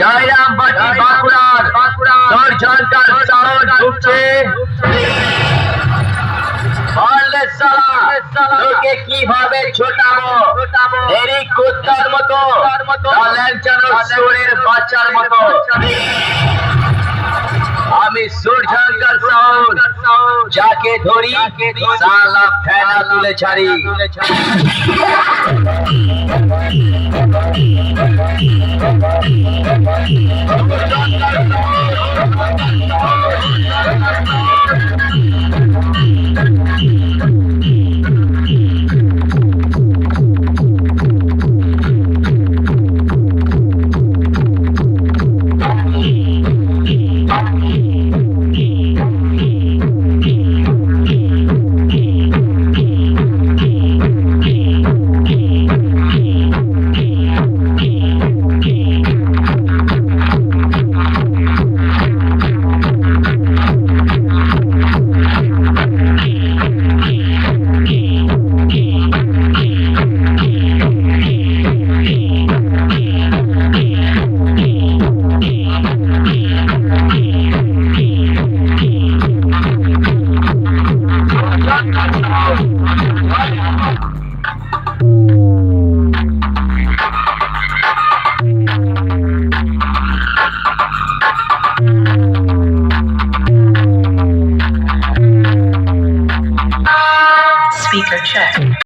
জয়রাম বাটি বাঁকুড়ার। ঢুকছে। কীভাবে ছোটাবো? এরই কুত্তার মতো। ল্যাংচানো সুরের বাচ্চার মতো। আমি সূর্যঙ্কর যাকে ধরি সালা ফেনা তুলে ছাড়ি। Thank you. speaker check.